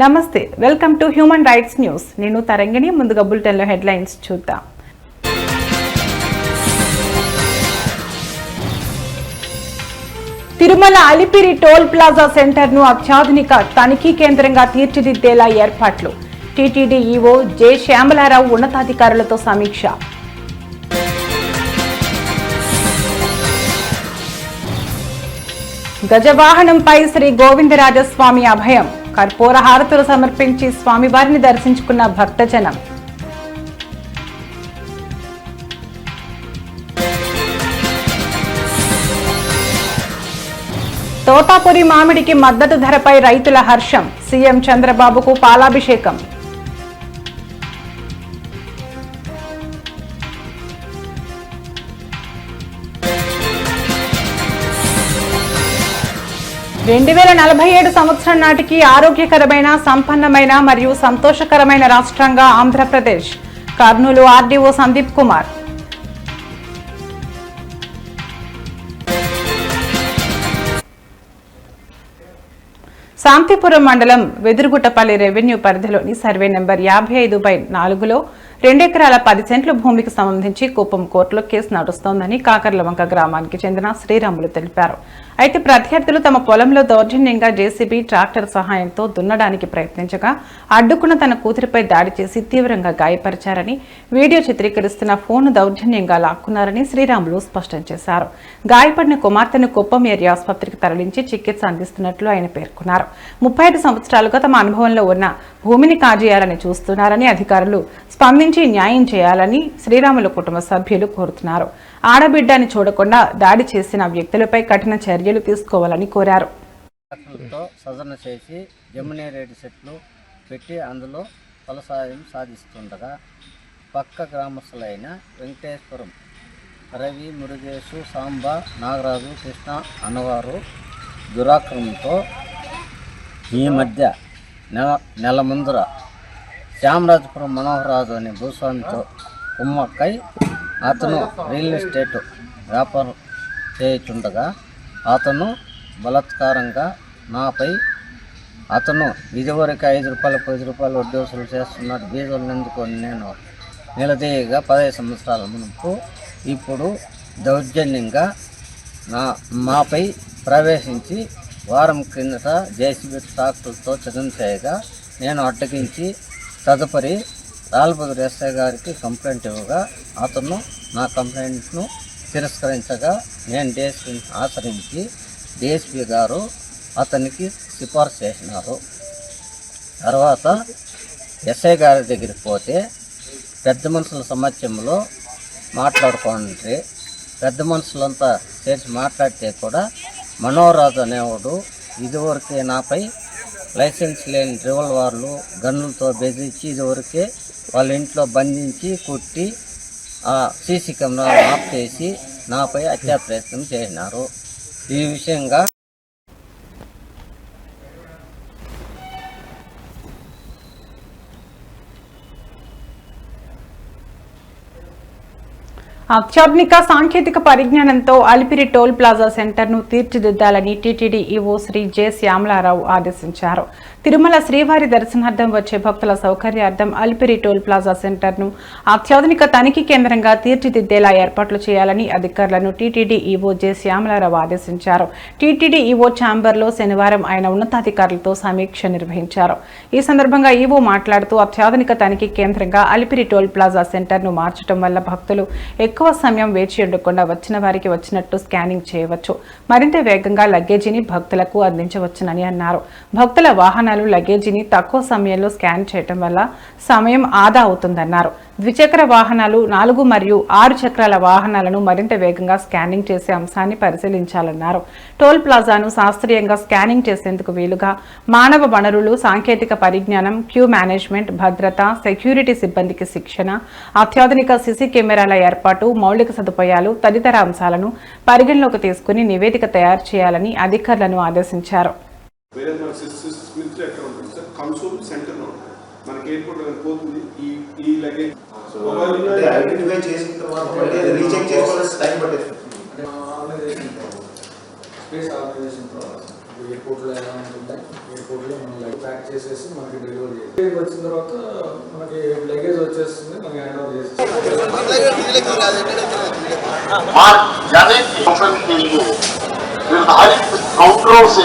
నమస్తే welcome to human rights news. నేను తరంగిణి ముందుగా బులెటిన్లో హెడ్లైన్స్ చూద్దాం. తిరుమల అలిపిరి టోల్ ప్లాజా సెంటర్ను అత్యాధునిక తనిఖీ కేంద్రంగా తీర్చిదిద్దేలా ఏర్పాట్లు. TTD EO J. శ్యామలారావు ఉన్నతాధికారులతో సమీక్ష. గజవాహనంపై శ్రీ గోవిందరాజస్వామి అభయం. కర్పూర హారతులు సమర్పించి స్వామివారిని దర్శించుకున్న భక్తజనం. తోతాపురి మామిడికి మద్దతు ధరపై రైతుల హర్షం. సీఎం చంద్రబాబుకు పాలాభిషేకం. రెండు వేల నలభై ఏడు సంవత్సరం నాటికి ఆరోగ్యకరమైన సంపన్నమైన మరియు సంతోషకరమైన రాష్ట్రంగా ఆంధ్రప్రదేశ్. కర్నూలు ఆర్డీఓ సందీప్ కుమార్. శాంతిపురం మండలం వెదురుగుట్టపల్లి రెవెన్యూ పరిధిలోని సర్వే నెంబర్ యాభై ఐదు బై నాలుగులో రెండెకరాల పది సెంట్ల భూమికి సంబంధించి కుప్పం కోర్టులో కేసు నడుస్తోందని కాకర్లవంక గ్రామానికి చెందిన శ్రీరాములు తెలిపారు. అయితే ప్రత్యర్థులు తమ పొలంలో దౌర్జన్యంగా జేసీబీ ట్రాక్టర్ సహాయంతో దున్నడానికి ప్రయత్నించగా అడ్డుకున్న తన కూతురిపై దాడి చేసి తీవ్రంగా గాయపరిచారని వీడియో చిత్రీకరిస్తున్న ఫోన్ దౌర్జన్యంగా లాక్కున్నారని శ్రీరాములు స్పష్టం చేశారు. గాయపడిన కుమార్తెను కుప్పం ఏరియా ఆసుపత్రికి తరలించి చికిత్స అందిస్తున్నట్లు ఆయన పేర్కొన్నారు. ముప్పై ఐదు సంవత్సరాలుగా తమ అనుభవంలో ఉన్న భూమిని కాజేయాలని చూస్తున్నారని అధికారులు స్పందించి న్యాయం చేయాలని శ్రీరాములు కుటుంబ సభ్యులు కోరుతున్నారు. ఆడబిడ్డని చూడకుండా దాడి చేసిన వ్యక్తులపై కఠిన చర్యలు తీసుకోవాలని కోరారు. సదరణ చేసి జమునేరేడు సెట్లు పెట్టి అందులో ఫలసాయం సాధిస్తుండగా పక్క గ్రామస్తులైన వెంకటేశ్వరం రవి మురుగేశు సాంబ నాగరాజు కృష్ణ అన్నవారు దురాక్రమంతో ఈ మధ్య నెల నెల ముందర శ్యామరాజపురం మనోహరరాజు అనే భూస్వామితో కుమ్మక్కై అతను రియల్ ఎస్టేట్ వ్యాపారం చేయుచుండగా అతను బలాత్కారంగా నాపై అతను ఇదివరకు ఐదు రూపాయలు పది రూపాయలు వడ్డీ వసూలు చేస్తున్నాడు బీజలు నేను నిలదీయగా పదహైదు సంవత్సరాల మునుపు ఇప్పుడు దౌర్జన్యంగా నా మాపై ప్రవేశించి వారం క్రిందట జేసీబీ ట్రాక్టర్తో చదును చేయగా నేను అడ్డగించి తదుపరి రాల్బదురు ఎస్ఐ గారికి కంప్లైంట్ ఇవ్వగా అతను నా కంప్లైంట్ను తిరస్కరించగా నేను డిఎస్పీని ఆచరించి డిఎస్పీ గారు అతనికి సిఫార్సు చేసినారు. తర్వాత ఎస్ఐ గారి దగ్గరికి పోతే పెద్ద మనుషుల సమక్షంలో మాట్లాడుకోండి. పెద్ద మనుషులంతా చేసి మాట్లాడితే కూడా మనోరాజు అనేవాడు ఇదివరకే నాపై లైసెన్స్ లేని రివల్వర్లు గన్నులతో బెదిరించి ఇదివరకే వాళ్ళ ఇంట్లో బంధించి కుట్టి ఆ సీసీ కెమెరా ఆఫ్ చేసి నాపై హత్యా ప్రయత్నం చేసినారు. ఈ విషయంగా అత్యాధునిక సాంకేతిక పరిజ్ఞానంతో అలిపిరి టోల్ ప్లాజా సెంటర్ను తీర్చిదిద్దాలని TTD EO Shri J Shyamala Rao ఆదేశించారు. తిరుమల శ్రీవారి దర్శనార్థం వచ్చే భక్తుల సౌకర్యార్థం అలిపిరి టోల్ ప్లాజా సెంటర్ను అత్యాధునిక తనిఖీ కేంద్రంగా తీర్చిదిద్దేలా ఏర్పాట్లు చేయాలని అధికారులను టీటీడీ ఈవో జె శ్యామలారావు ఆదేశించారు. టీటీడీ ఈవో ఛాంబర్లో శనివారం ఆయన ఉన్నతాధికారులతో సమీక్ష నిర్వహించారు. ఈ సందర్భంగా ఈవో మాట్లాడుతూ అత్యాధునిక తనిఖీ కేంద్రంగా అలిపిరి టోల్ ప్లాజా సెంటర్ను మార్చడం వల్ల భక్తులు ఎక్కువ సమయం వేచి ఉండకుండా వచ్చిన వారికి వచ్చినట్టు స్కానింగ్ చేయవచ్చు. మరింత వేగంగా లగేజీని భక్తులకు అందించవచ్చునని అన్నారు. భక్తుల వాహనాలు లగేజీని తక్కువ సమయంలో స్కాన్ చేయటం వల్ల సమయం ఆదా అవుతుందన్నారు. ద్విచక్ర వాహనాలు నాలుగు మరియు ఆరు చక్రాల వాహనాలను మరింత వేగంగా స్కానింగ్ చేసే అంశాన్ని పరిశీలించాలన్నారు. టోల్ ప్లాజాను శాస్త్రీయంగా స్కానింగ్ చేసేందుకు వీలుగా మానవ వనరులు సాంకేతిక పరిజ్ఞానం క్యూ మేనేజ్మెంట్ భద్రత సెక్యూరిటీ సిబ్బందికి శిక్షణ అత్యాధునిక సిసి కెమెరాల ఏర్పాటు మౌలిక సదుపాయాలు తదితర అంశాలను పరిగణలోకి తీసుకుని నివేదిక తయారు చేయాలని అధికారులను ఆదేశించారు. మనకి ఎయిర్పోర్ట్ పోతుంది ఈ ఈ లగేజ్. చేసిన తర్వాత రీచెక్ చేసుకోవాల్సిన టైం పట్టేస్తుంది. స్పేస్ ఆర్గనైజేషన్ ప్రాసెస్ ఎయిర్పోర్ట్లో ఎలా ఉంటుంది ఎయిర్పోర్ట్లో మనం లైక్ ప్యాక్ చేసేసి మనకి డెలివరీ చేసి ఇక్కడికి వచ్చిన తర్వాత మనకి లగేజ్ వచ్చేస్తుంది మనకి హ్యాండ్ ఓవర్ చేసి मार्ग जाने के फसल के लिए निर्धारित काउंटरों से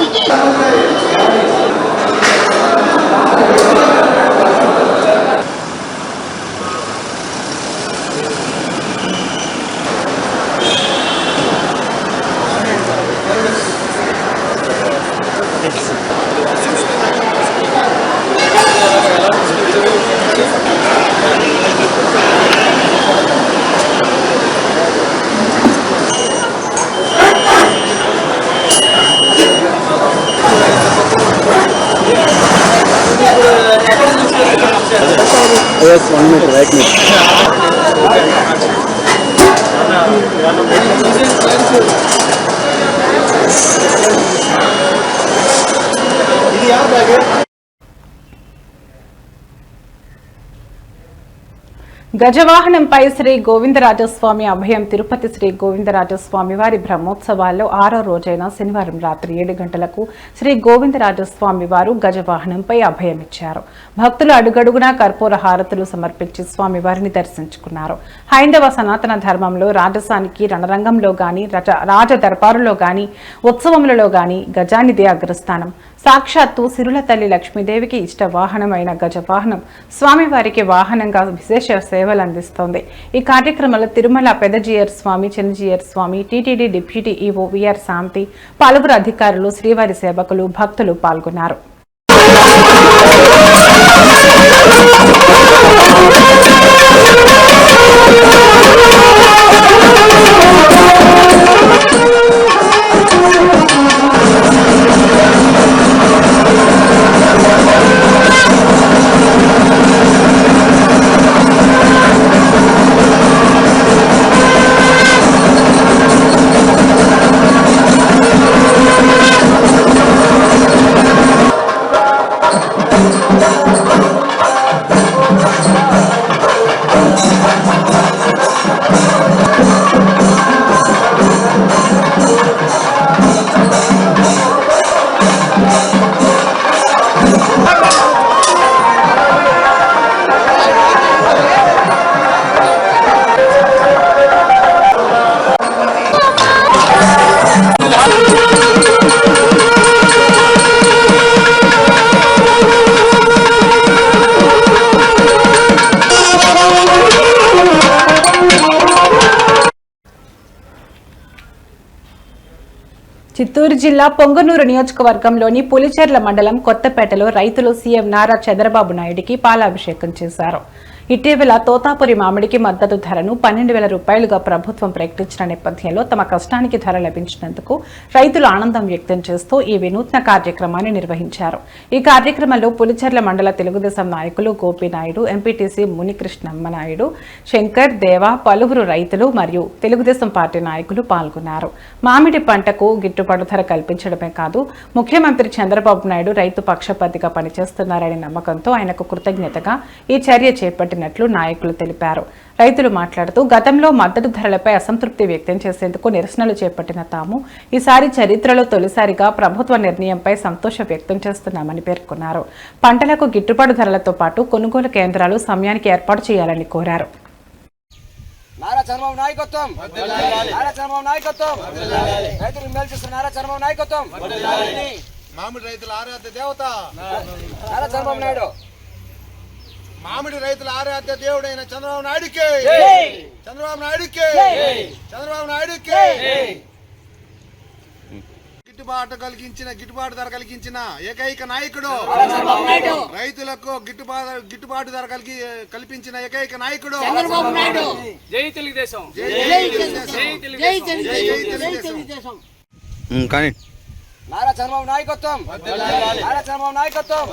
గజవాహనంపై శ్రీ గోవిందరాజస్వామి అభయం తిరుపతి శ్రీ గోవిందరాజస్వామి వారి బ్రహ్మోత్సవాల్లో ఆరో రోజైన శనివారం రాత్రి ఏడు గంటలకు శ్రీ గోవిందరాజస్వామి వారు గజవాహనంపై అభయమిచ్చారు భక్తులు అడుగడుగునా కర్పూర హారతులు సమర్పించి స్వామివారిని దర్శించుకున్నారు. హైందవ సనాతన ధర్మంలో రాజసానికి రణరంగంలో గాని రజ రాజ దర్బారులో గాని ఉత్సవములలో గాని గజానిదే అగ్రస్థానం. సాక్షాత్తు సిరుల తల్లి లక్ష్మీదేవికి ఇష్ట వాహనమైన గజవాహనం. స్వామివారికి వాహనంగా విశేష సేవలు అందిస్తోంది ఈ కార్యక్రమంలో Tirumala Pedda Jeeyar Swami Chinna Jeeyar Swami TTD deputy EO VR Shanti పలువురు అధికారులు శ్రీవారి సేవకులు భక్తులు పాల్గొన్నారు. చిత్తూరు జిల్లా పొంగనూరు నియోజకవర్గంలోని పులిచెర్ల మండలం కొత్తపేటలో రైతులు సీఎం నారా చంద్రబాబు నాయుడికి పాలాభిషేకం చేశారు. ఇటీవల తోతాపురి మామిడికి మద్దతు ధరను పన్నెండు వేల రూపాయలుగా ప్రభుత్వం ప్రకటించిన నేపథ్యంలో తమ కష్టానికి ధర లభించినందుకు రైతులు ఆనందం వ్యక్తం చేస్తూ ఈ వినూత్న కార్యక్రమాన్ని నిర్వహించారు. ఈ కార్యక్రమంలో పులిచెర్ల మండల తెలుగుదేశం నాయకులు గోపినాయుడు ఎంపీటీసీ మునికృష్ణమ్మ నాయుడు శంకర్ దేవ పలువురు రైతులు మరియు తెలుగుదేశం పార్టీ నాయకులు పాల్గొన్నారు. మామిడి పంటకు గిట్టుబాటు ధర కల్పించడమే కాదు ముఖ్యమంత్రి చంద్రబాబు నాయుడు రైతు పక్షపాతిగా పనిచేస్తున్నారనే నమ్మకంతో ఆయనకు కృతజ్ఞతగా ఈ చర్య చేపట్టినట్లు నాయకులు తెలిపారు. రైతులు మాట్లాడుతూ గతంలో మద్దతు ధరలపై అసంతృప్తి వ్యక్తం చేసేందుకు నిరసనలు చేపట్టిన తాము ఈసారి చరిత్రలో తొలిసారిగా ప్రభుత్వ నిర్ణయంపై సంతోషం వ్యక్తం చేస్తున్నామని పేర్కొన్నారు. పంటలకు గిట్టుబాటు ధరలతో పాటు కొనుగోలు కేంద్రాలు సమయానికి ఏర్పాటు చేయాలని కోరారు. నారా చంద్రబాబు నాయకత్వం! నారా చంద్రబాబు నాయకత్వం! రైతులు మేలు చేస్తున్న నారా చంద్రబాబు నాయకత్వం! మామిడి రైతుల ఆరాధ్య దేవత! నారా చంద్రబాబు నాయుడు! మామిడి రైతుల ఆరాధ్య దేవుడైన చంద్రబాబు నాయుడికి. చంద్రబాబు నాయుడికి. చంద్రబాబు నాయుడికి. గిట్టుబాటు కలిగించిన గిట్టుబాటు ధర కలిగించిన ఏకైక నాయకుడు. రైతులకు గిట్టుబాటు గిట్టుబాటు ధర కలిగి కల్పించిన ఏకైక నాయకుడు. జై తెలుగుదేశం. జై తెలుగుదేశం. జై తెలుగుదేశం. కానీ నారా చంద్రబాబు నాయకత్వం. నారా చంద్రబాబు నాయకత్వం.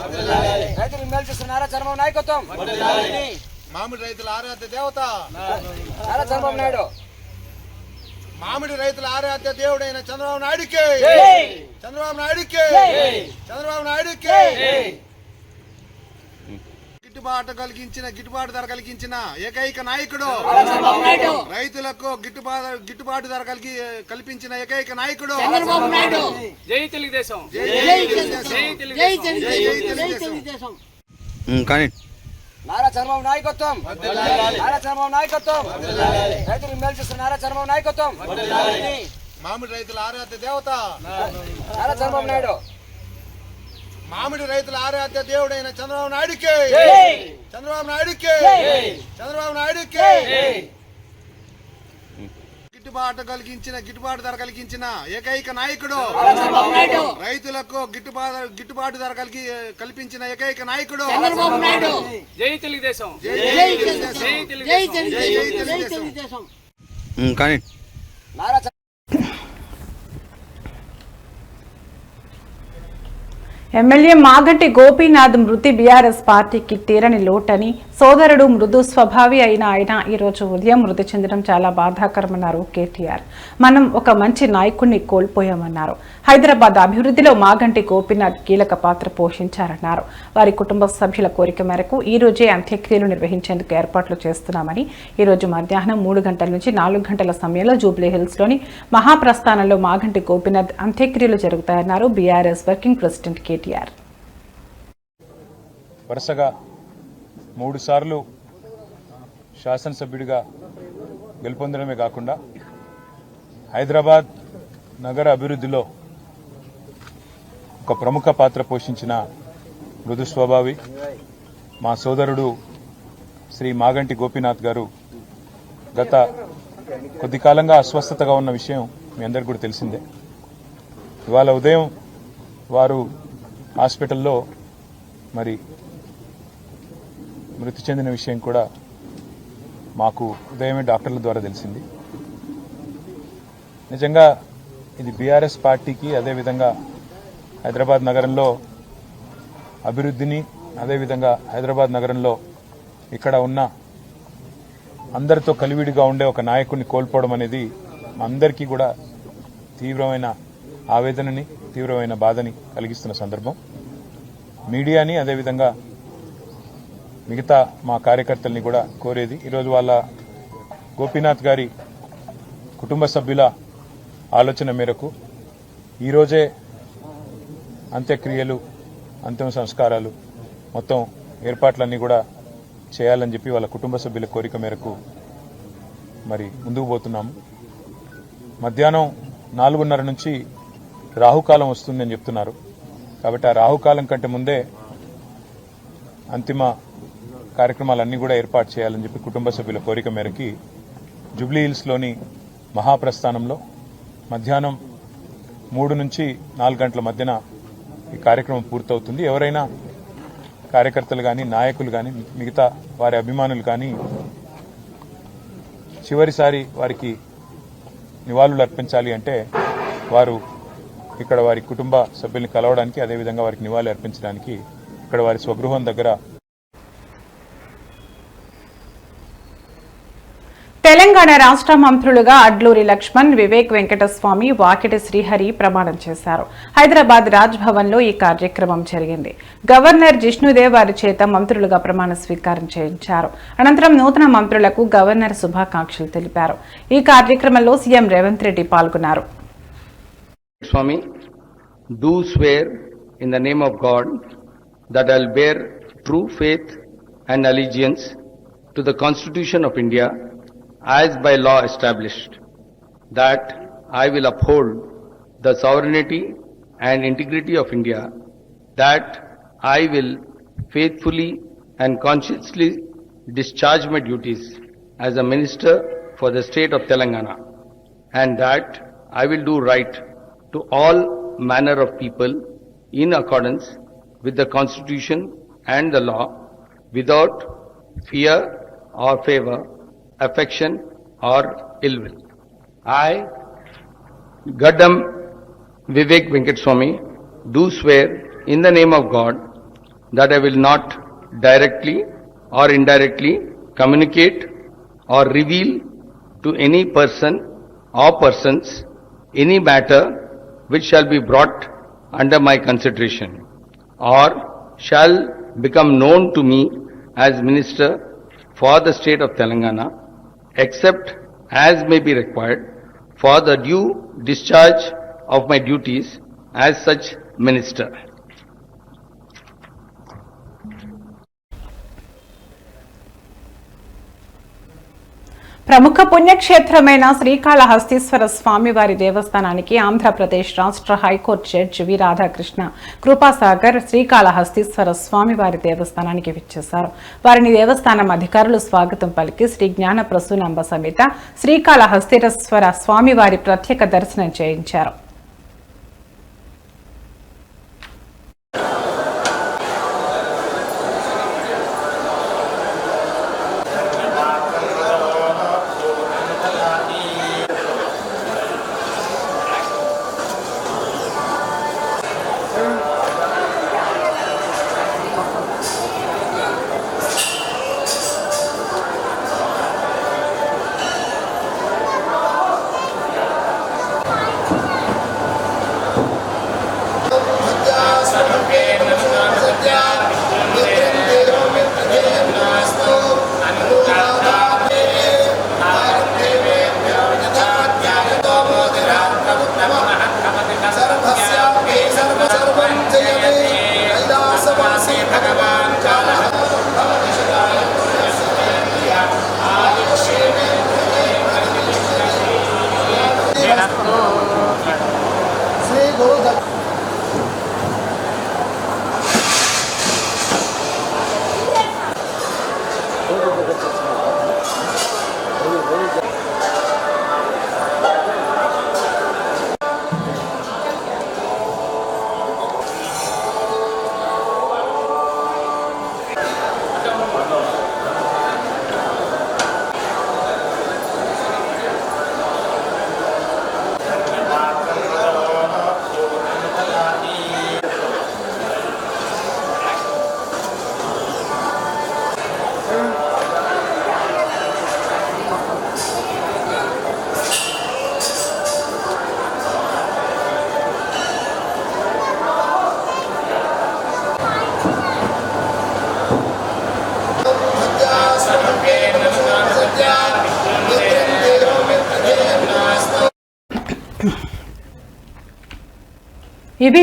రైతులు మేలు చేస్తున్న నారా చంద్రబాబు నాయకత్వం. మామిడి రైతుల ఆరాధ్య దేవత. నారా చంద్రబాబు నాయుడు. మామిడి రైతుల ఆరాధ్య దేవుడైన చంద్రబాబు నాయుడికి. చంద్రబాబు నాయుడికి. చంద్రబాబు నాయుడికి. గిట్టుబాటు కలిగించిన గిట్టుబాటు ధర కలిగించిన ఏకైక నాయకుడు. రైతులకు గిట్టుబాటు గిట్టుబాటు ధర కలిగి కల్పించిన ఏకైక నాయకుడు. జై తెలుగుదేశం. జై తెలుగుదేశం. కానీ నారా చంద్రబాబు నాయకత్వం. నారా చంద్రబాబు నాయకత్వం. రైతులు మేలు చేస్తున్న నారా చంద్రబాబు నాయకత్వం. మామిడి రైతుల ఆరాధ్య దేవత. నారా చంద్రబాబు నాయుడు. మామిడి రైతుల ఆరాధ్య దేవుడైన చంద్రబాబు నాయుడుకి. చంద్రబాబు నాయుడుకి. చంద్రబాబు నాయుడుకి. గిట్టుబాటు కలిగించిన గిట్టుబాటు ధర కలిగించిన ఏకైక నాయకుడు. రైతులకు గిట్టుబాటు గిట్టుబాటు ధర కలిగి కల్పించిన ఏకైక నాయకుడు. జై తెలుగుదేశం. జై తెలుగుదేశం. జై తెలుగుదేశం. కానీ నారా ఎమ్మెల్యే మాగంటి గోపీనాథ్ మృతి బీఆర్ఎస్ పార్టీకి తీరని లోటని సోదరుడు మృదు స్వభావి అయిన ఆయన ఈ రోజు ఉదయం మృతి చెందడం చాలా బాధాకరమన్నారు కేటీఆర్. మనం ఒక మంచి నాయకుడిని కోల్పోయామన్నారు. హైదరాబాద్ అభివృద్ధిలో మాగంటి గోపీనాథ్ కీలక పాత్ర పోషించారన్నారు. వారి కుటుంబ సభ్యుల కోరిక మేరకు ఈ రోజే అంత్యక్రియలు నిర్వహించేందుకు ఏర్పాట్లు చేస్తున్నామని ఈ రోజు మధ్యాహ్నం మూడు గంటల నుంచి నాలుగు గంటల సమయంలో జూబ్లీ హిల్స్ మహాప్రస్థానంలో మాగంటి గోపీనాథ్ అంత్యక్రియలు జరుగుతాయన్నారు బీఆర్ఎస్ వర్కింగ్ ప్రెసిడెంట్ కేటీఆర్. వరుసగా మూడుసార్లు శాసనసభ్యుడిగా గెలుపొందడమే కాకుండా హైదరాబాద్ నగర అభివృద్ధిలో ఒక ప్రముఖ పాత్ర పోషించిన మృదు స్వభావి మా సోదరుడు శ్రీ మాగంటి గోపీనాథ్ గారు గత కొద్ది కాలంగా అస్వస్థతగా ఉన్న విషయం మీ అందరికీ కూడా తెలిసిందే. ఇవాళ ఉదయం వారు హాస్పిటల్లో మరి మృతి చెందిన విషయం కూడా మాకు ఉదయమే డాక్టర్ల ద్వారా తెలిసింది. నిజంగా ఇది బీఆర్ఎస్ పార్టీకి అదేవిధంగా హైదరాబాద్ నగరంలో అభివృద్ధిని అదేవిధంగా హైదరాబాద్ నగరంలో ఇక్కడ ఉన్న అందరితో కలివిడిగా ఉండే ఒక నాయకుడిని కోల్పోవడం అనేది అందరికీ కూడా తీవ్రమైన ఆవేదనని తీవ్రమైన బాధని కలిగిస్తున్న సందర్భం. మీడియాని అదేవిధంగా మిగతా మా కార్యకర్తల్ని కూడా కోరేది. ఈరోజు వాళ్ళ గోపీనాథ్ గారి కుటుంబ సభ్యుల ఆలోచన మేరకు ఈరోజే అంత్యక్రియలు అంతిమ సంస్కారాలు మొత్తం ఏర్పాట్లన్నీ కూడా చేయాలని చెప్పి వాళ్ళ కుటుంబ సభ్యుల కోరిక మేరకు మరి ముందుకు పోతున్నాము. మధ్యాహ్నం నాలుగున్నర నుంచి రాహుకాలం వస్తుందని చెప్తున్నారు. కాబట్టి ఆ రాహుకాలం కంటే ముందే అంతిమ కార్యక్రమాలన్నీ కూడా ఏర్పాటు చేయాలని చెప్పి కుటుంబ సభ్యుల కోరిక మేరకి జూబ్లీ హిల్స్లోని మహాప్రస్థానంలో మధ్యాహ్నం మూడు నుంచి నాలుగు గంటల మధ్యన ఈ కార్యక్రమం పూర్తవుతుంది. ఎవరైనా కార్యకర్తలు కానీ నాయకులు కానీ మిగతా వారి అభిమానులు కానీ చివరిసారి వారికి నివాళులు అర్పించాలి అంటే వారు ఇక్కడ వారి కుటుంబ సభ్యుల్ని కలవడానికి అదేవిధంగా వారికి నివాళి అర్పించడానికి ఇక్కడ వారి స్వగృహం దగ్గర తెలంగాణ రాష్ట్ర మంత్రులుగా అడ్లూరి లక్ష్మణ్ వివేక్ వెంకటస్వామి వాకిటి శ్రీహరి ప్రమాణం చేశారు. హైదరాబాద్ రాజ్ భవన్లో ఈ కార్యక్రమం జరిగింది. గవర్నర్ జిష్ణుదేవ్ వారి చేత మంత్రులుగా ప్రమాణ స్వీకారం చేయించారు. అనంతరం నూతన మంత్రులకు గవర్నర్ శుభాకాంక్షలు తెలిపారు. ఈ కార్యక్రమంలో సీఎం రేవంత్ రెడ్డి పాల్గొన్నారు. Swami, do swear in the name of God that I'll bear true faith and allegiance to the Constitution of India as by law established, that I will uphold the sovereignty and integrity of India, that I will faithfully and conscientiously discharge my duties as a minister for the state of Telangana, and that I will do right to all manner of people in accordance with the constitution and the law without fear or favor, affection or ill will. I, Gaddam Vivek Venkateswamy, do swear in the name of God that I will not directly or indirectly communicate or reveal to any person or persons any matter which shall be brought under my consideration or shall become known to me as Minister for the state of Telangana, except as may be required for the due discharge of my duties as such minister. ప్రముఖ పుణ్యక్షేత్రమైన శ్రీకాళహస్తీశ్వర స్వామివారి దేవస్థానానికి ఆంధ్రప్రదేశ్ రాష్ట్ర high court judge V Radhakrishna Kripasagar Srikalahasteeswara స్వామివారి దేవస్థానానికి విచ్చేశారు. వారిని దేవస్థానం అధికారులు స్వాగతం పలికి శ్రీ జ్ఞాన ప్రసూనాంబ సమేత శ్రీకాళహస్తీశ్వర స్వామివారి ప్రత్యేక దర్శనం చేయించారు.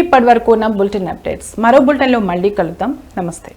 ఇప్పటి వరకు ఉన్న బులెటిన్ అప్డేట్స్. మరో బులెటిన్లో మళ్ళీ కలుద్దాం. నమస్తే.